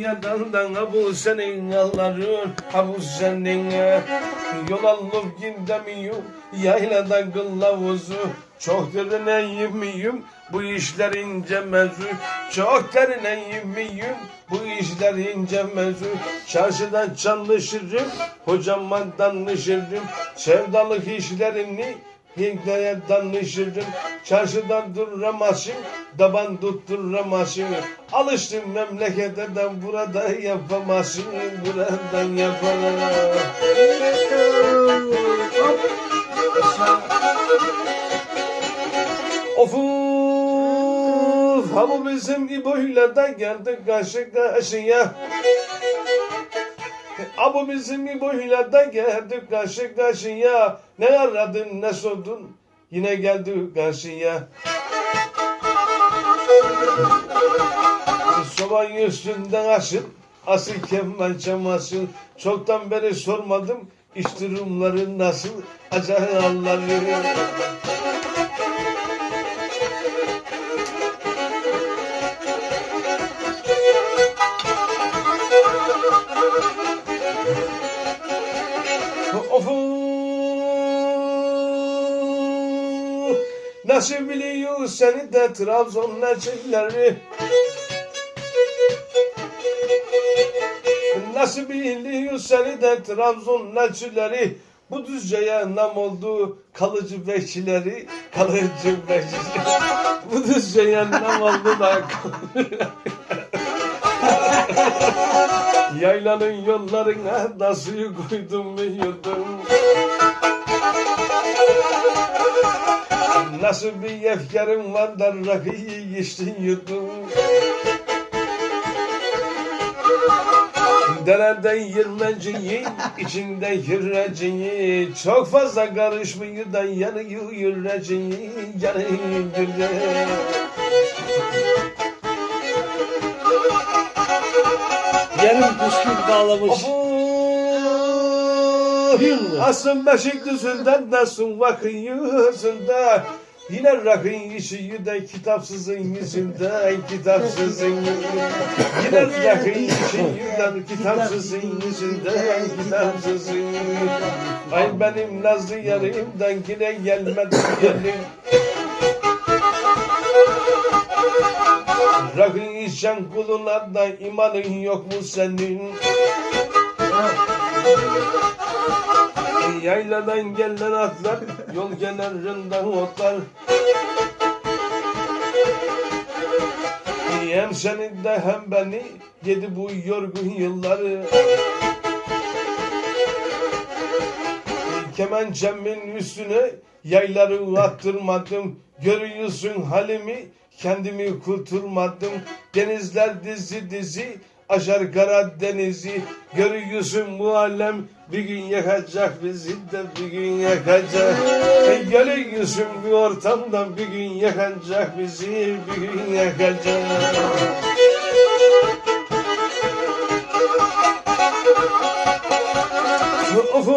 dünyadan da bu senin yolların ha senin yol alıp gidemiyorum yayladan kılavuzu. Çok derine yemeyim bu işler ince mevzu. Çok derine yemeyim bu işler ince mevzu. Çarşıdan çalışırım hocama danışırım. Sevdalık işlerini Hintli'ye danışırım Çarşıdan duramazsın Daban tutturamazsın Alıştım memlekete de burada yapamazsın Buradan yapamazsın Of of Ha bu bizim İbo'yla da geldik karşı karşıya Bu bizim İbo'yla geldik. Karşı karşıya Ne aradın ne sordun? Yine geldik karşıya. Sobayın üstünden aşın Asıl keman çamasın Çoktan beri sormadım İş durumları nasıl? Acayip Allah'ım Nasıl biliyor seni de Trabzon necilleri Nasıl biliyor seni de Trabzon necilleri Bu düzceye nam oldu kalıcı bekçileri Kalıcı bekçileri Bu düzceye nam oldu da Yaylanın yollarına nasıl koydum mu yurdum Nasıl bir efkarım var da rakıyı içtin yudum Dereden yirmeciyi, içinde yüreceği Çok fazla karışmıyor da yanıyor yüreceği Yanıyor yüreceği Yarım kuskun bağlamış. Asın Beşikdüzü'nden de sun bakın yüzünde Yine rakın işi de kitapsızın yüzünden kitapsızın yüzünden Yine rakın işi yüzünden kitapsızın yüzünden kitapsızın yüzünden Ay benim nazlı yarımdan yine gelmedi yerim. Rakın içen kuluna da imanın yok mu senin? Yayladan gelen atlar, yol kenarından otlar. Hem seni de hem beni yedi bu yorgun yılları. Kemençemin üstüne yayları attırmadım. Görüyorsun halimi, kendimi kurtulmadım. Denizler dizi dizi, aşar Karadeniz'i. Görüyorsun bu alem, bir gün yakacak bizi de bir gün yakacak. E, Görüyorsun bir ortamda bir gün yakacak bizi, bir gün yakacak. Of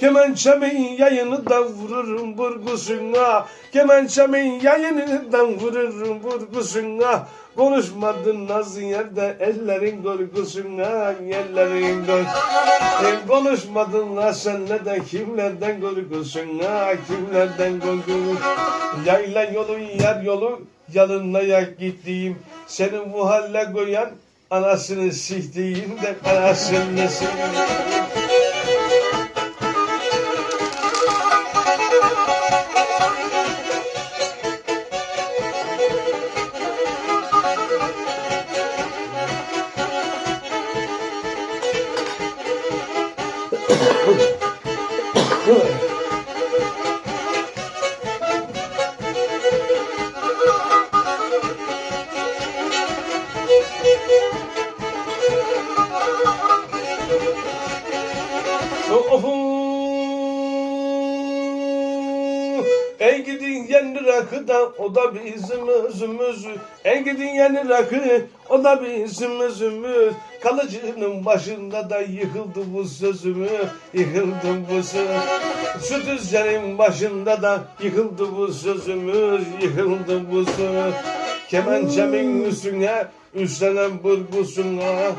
Kemençemin yayını da vururum burgusuna. Kemençemin yayını da vururum burgusuna. Konuşmadın nazlı yerde ellerin korkusuna Ellerin korkusuna e, Konuşmadın la senle de kimlerden korkusuna Kimlerden korkusuna Yayla yolu yer yolu yalınlaya gittiğim. Seni bu halle koyan anasını siktiğim de anasını siktiğim En gidin yeni rakıda o da bizim özümüz. En gidin yeni rakı o da bizim özümüz. Kalıcının başında da yıkıldı bu sözümü. Yıkıldı bu söz. Şu düzcenin başında da yıkıldı bu sözümüz. Yıkıldı bu söz. Kemençemin üstüne üstlenen burgusuna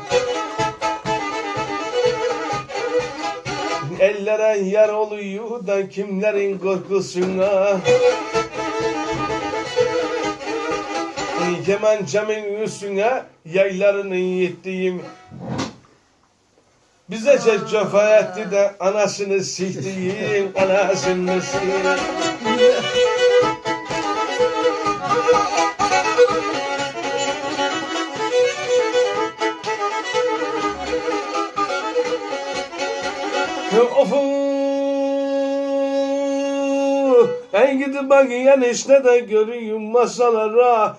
Ellere yar oluyor da kimlerin korkusuna Kemençemin üstüne yaylarını yittiğim bize cefa etti de anasını siktiğim anasını siktiğim. Ofu. En gidip bak enişte de göreyim masalara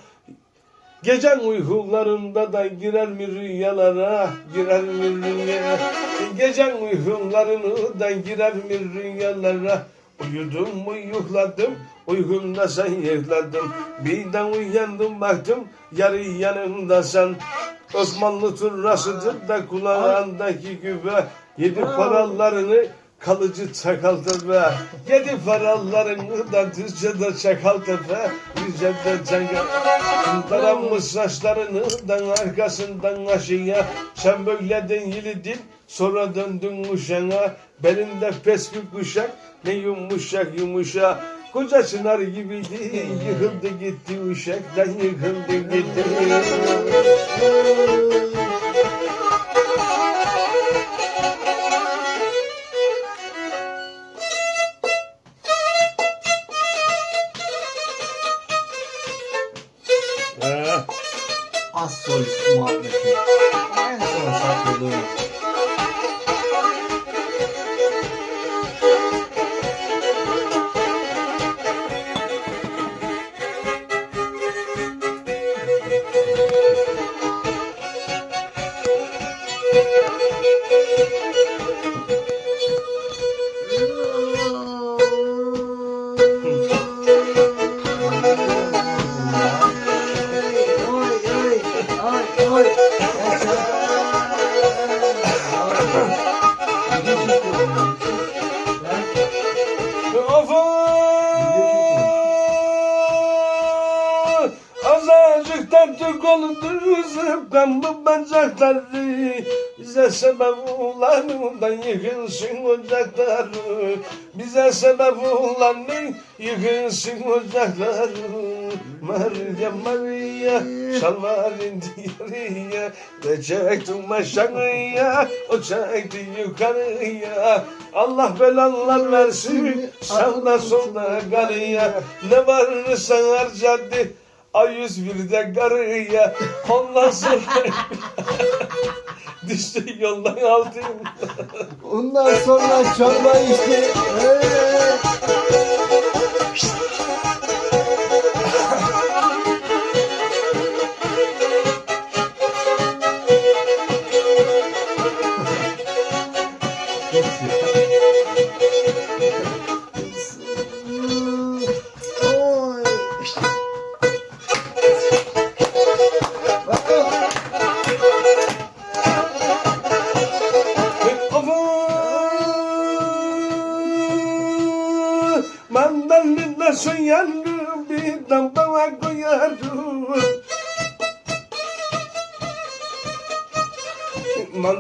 Gecen uykularında da girer mi rüyalara? Girer mi rüyalara Gecen uykularını da girer mi rüyalara? Uyudum uyukladım Uykumda sen yıkladım Birden uyandım baktım Yarı yanımda sen. Osmanlı turrasıdır da kulağındaki güve Yedi paralarını kalıcı çakal tepe. Yedi paralarını da Düzce'de çakal tepe Düzce'de çakal Daranmış saçlarını da arkasından aşıya. Sen böyle denilidin sonra döndün uşağına Belinde pes bir kuşak ne yumuşak yumuşak Koca çınar gibiydi yıkıldı gitti uşaktan yıkıldı gitti ações com a Essa é a Ah. Bu bacakları. Bize sebep olanından yıkılsın ocakları. Bize sebep olanın yıkılsın ocakları. Maria Maria şalvarın diyarıya Ve çektim aşağıya o çekti yukarıya. Allah belalar versin sağda solda garıya Ne varsa harcadı A101'de garıya Ondan sonra Düştü yoldan altın Ondan sonra çorba içti. Ee,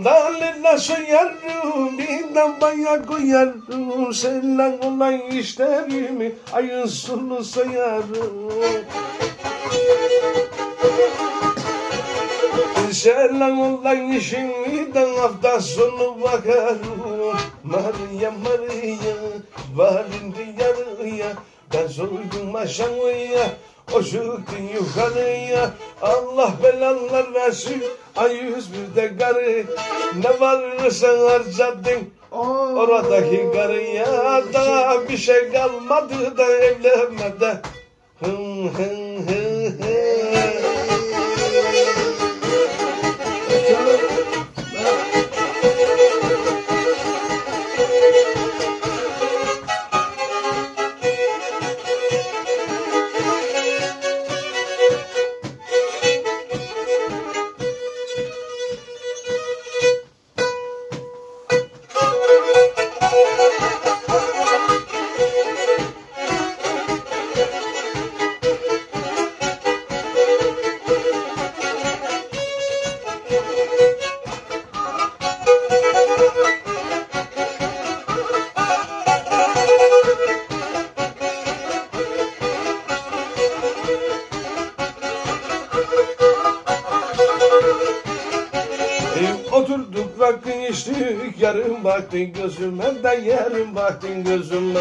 Mandalina soñando vida para coyarlo Seninle olan işlerimi ayın sonu sayarım. Selam olan işimden hafta sonu bakarım. Maria Maria varın diyarıya Ben soydum aşağıya o çıktı yukarıya Allah belalar versin. Ay yüz bir de karı Ne varsa harcadın. Oradaki karıya Daha bir şey kalmadı da evlenmede. Hın hın baktın gözüme de yarım baktın gözüme.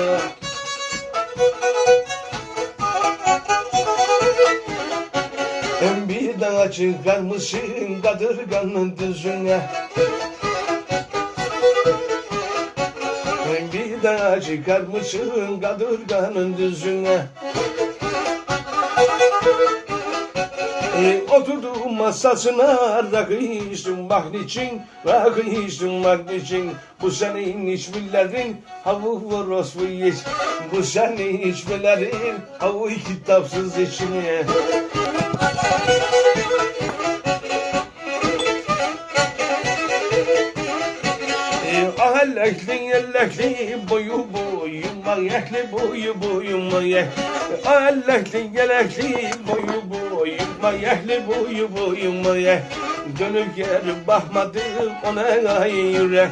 En bir daha çıkarmışsın kadırganın düzüne En bir daha çıkarmışsın kadırganın düzüne E, oturdum masasına rakı içtim bak niçin Rakı içtim bak niçin. Bu senin içmelerin havu orospu iç. Bu senin içmelerin havu kitapsız içine. Ahallekli yellekli boyu boyuma yekli boyu boyuma yek Ahallekli yellekli boyu boyuma yekli boyu boyuma yek Dönüp geri bakmadım ona ay yürek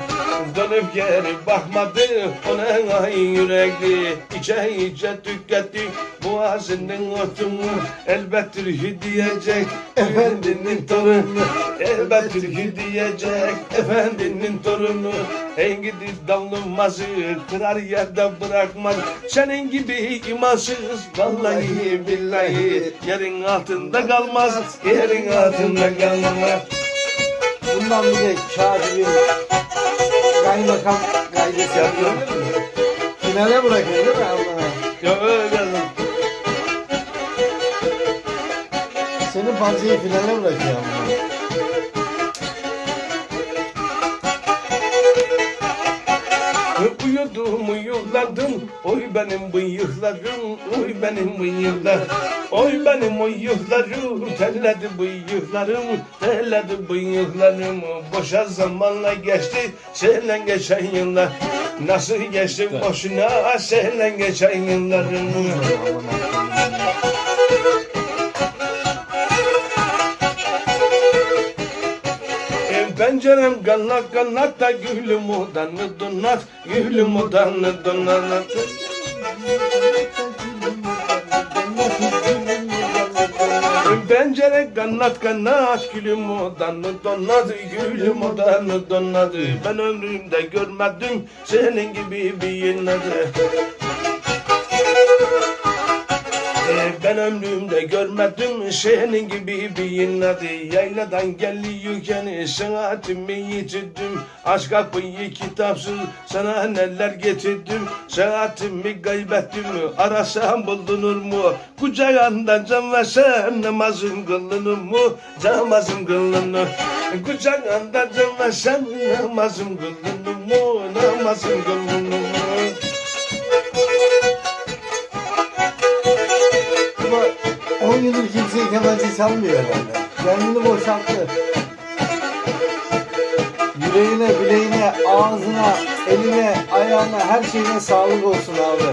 Dönüp geri bakmadım ona ay yürekli İçe içe tüketti boğazının otunu Elbet türkü diyecek. Efendinin torunu Elbet türkü diyecek. Efendinin torunu En gidi dalınmazı kırar yerde bırakmaz Senin gibi imansız vallahi billahi Yerin altında kalmaz yerin altında kalmaz Bundan bir de bir kaymakam gaydesi yapıyor. Finale bırakıyor değil mi Allah'a? Ya öyle Senin parçayı finale bırakıyor ama. Uyuladım Oy benim bıyıklarım Oy benim bıyıklar Oy benim bıyıklarım Telledi bıyıklarım Telledi bıyıklarım Boşa zamanla geçti Seninle geçen yıllar. Nasıl geçti boşuna Seninle geçen yıllarım Pencerem kanat kanat da gülüm odanı donat Gülüm odanı donat. Pencere kanat kanat gülüm odanı donadı Gülüm odanı donadı Ben ömrümde görmedim senin gibi bir Ee, Ben ömrümde görmedim senin gibi bir inadı Yayladan geliyorken saatimi yitirdim. Aşk kapıyı kitapsız sana neler getirdim? Saatimi kaybettim arasam bulunur mu? Kucağında can versem namazım kılınır mı? Namazım kılınır. Kucağında can versem namazım kılınır mı? Namazım kılınır mı 10 yıldır kimseyi kemancı çalmıyor herhalde. Kendini boşalttı. Yüreğine, bileğine, ağzına, eline, ayağına, her şeyine sağlık olsun abi.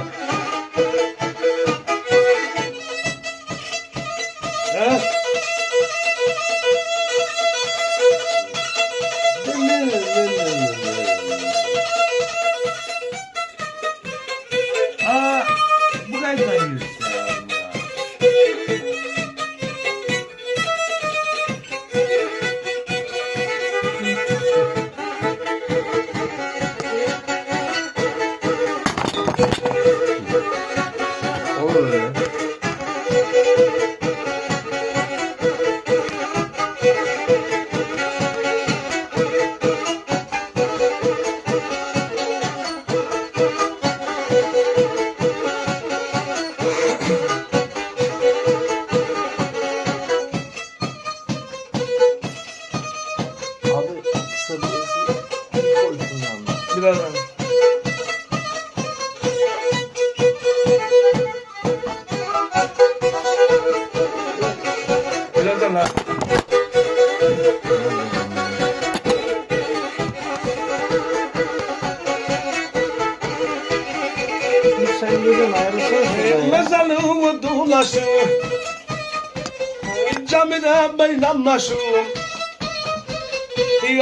Bayramlaşım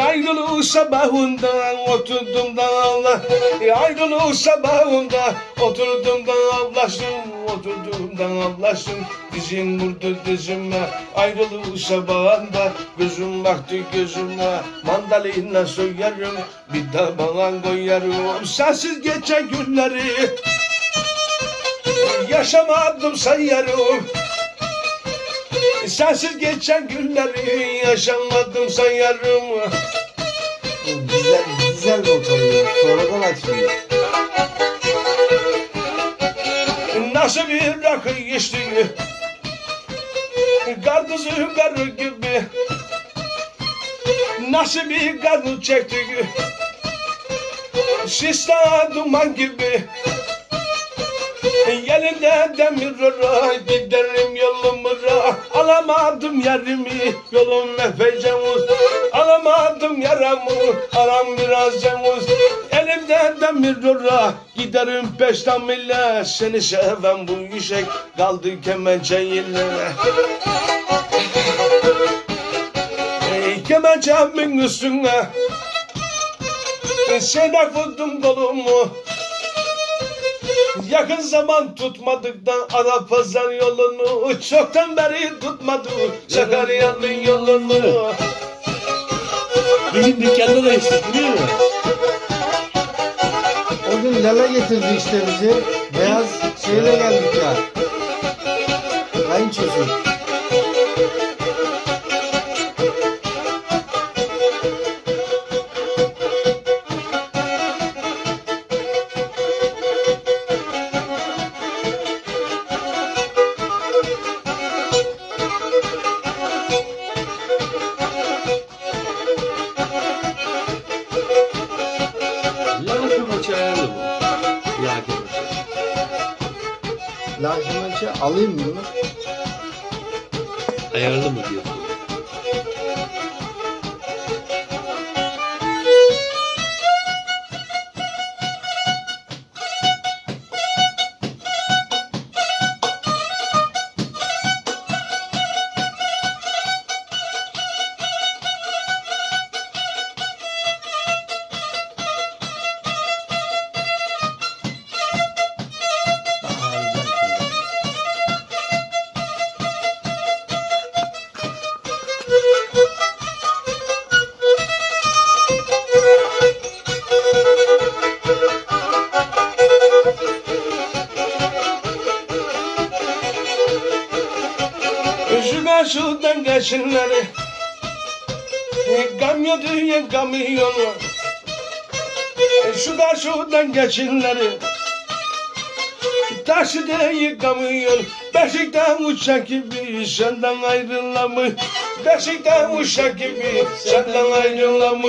Ayrılık sabahında oturdum da Allah. Ayrılık sabahında oturdum da ağlaştım oturduğumdan anlaştım. Dizin vurdu dizime Ayrılığı sabahında Gözüm baktı gözüme. Mandalina soyarım Bir de bana koyarım. Sensiz geçen günleri Yaşamadım sayarım Sensiz geçen günleri Yaşamadım sayarım. Bu Dizel, dizel motor ya. Sonradan açılıyor. Nasıl bir rakı içti? Karpuzu karı gibi. Nasıl bir karı çekti? Sista duman gibi Yerinde demir ora Giderim yolumura Alamadım yerimi Yolum epeyce uz Alamadım yaramı Aram biraz cemuz. Elimde demir ora Giderim peşten millet. Seni seven bu işek Kaldı kemençe ile Ey kemençemin üstüne Seni vurdum kolumu Yakın zaman tutmadıktan ara pazar yolunu Çoktan beri tutmadı Sakarya'nın yolunu gün dükkanda da içtik biliyor musun? O gün Lala getirdi işte bizi. Beyaz şeyle geldik ya. Kayınçosu. Maçı ayarlı bu. Laki maçı. Lakimançı alayım mı? Ayarlı mı diyorsun? Karşıdan geçenleri Kamyon diye kamyonu Şu karşıdan geçenleri Taşı diye kamyon Beşikten uçak gibi senden ayrılamı. Beşikten uçak gibi senden ayrılamı.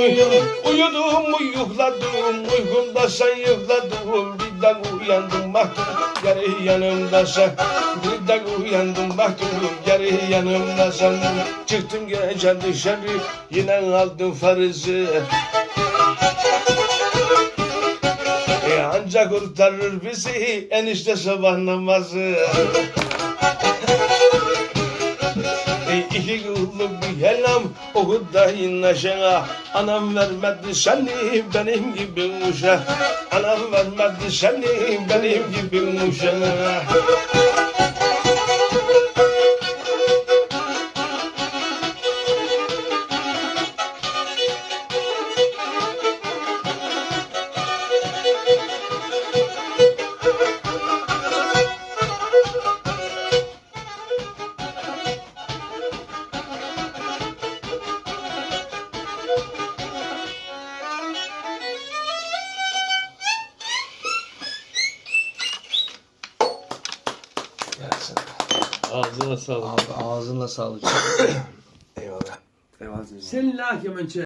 Uyudum uyukladım uykumda sen yıkladım Birden uyandım baktım geri yanımda sen. Birden uyandım baktım geri yanımda sen. Çıktım gece dışarı yine aldım farızı e ancak kurtarır bizi enişte sabah namazı. E iki yıllık bir helam okuda inleşene Anam vermedi seni benim gibi uşa. Anam vermedi seni benim gibi uşa sağlık. Sağlık. Eyvallah. Sen la kemençe